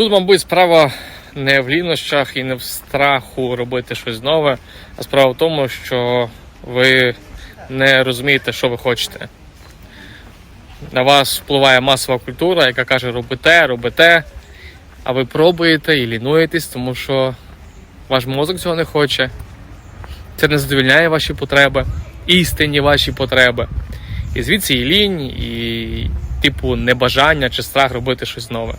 Тут, мабуть, справа не в лінощах і не в страху робити щось нове, а справа в тому, що ви не розумієте, що ви хочете. На вас впливає масова культура, яка каже: робите, робите, а ви пробуєте і лінуєтесь, тому що ваш мозок цього не хоче. Це не задовільняє ваші потреби, істинні ваші потреби. І звідси і лінь, і типу небажання чи страх робити щось нове.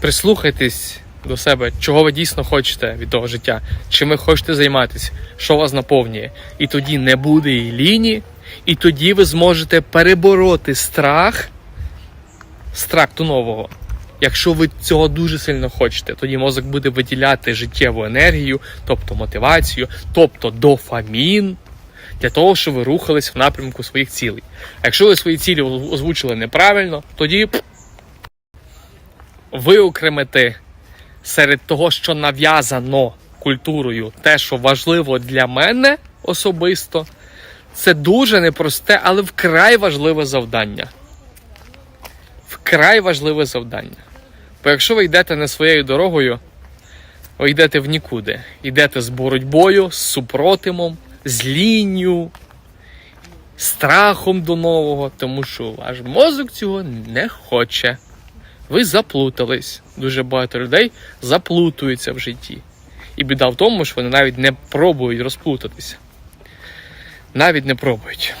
Прислухайтесь до себе, чого ви дійсно хочете від того життя, чим ви хочете займатися, що вас наповнює. І тоді не буде і ліні, і тоді ви зможете перебороти страх, до нового. Якщо ви цього дуже сильно хочете, тоді мозок буде виділяти життєву енергію, тобто мотивацію, тобто дофамін, для того, щоб ви рухались в напрямку своїх цілей. А якщо ви свої цілі озвучили неправильно, тоді виокремити серед того, що нав'язано культурою, те, що важливо для мене особисто, це дуже непросте, але вкрай важливе завдання. Вкрай важливе завдання. Бо якщо ви йдете не своєю дорогою, ви йдете в нікуди. Йдете з боротьбою, з супротивом, з лінню, страхом до нового, тому що ваш мозок цього не хоче. Ви заплутались. Дуже багато людей заплутуються в житті. І біда в тому, що вони навіть не пробують розплутатися. Навіть не пробують.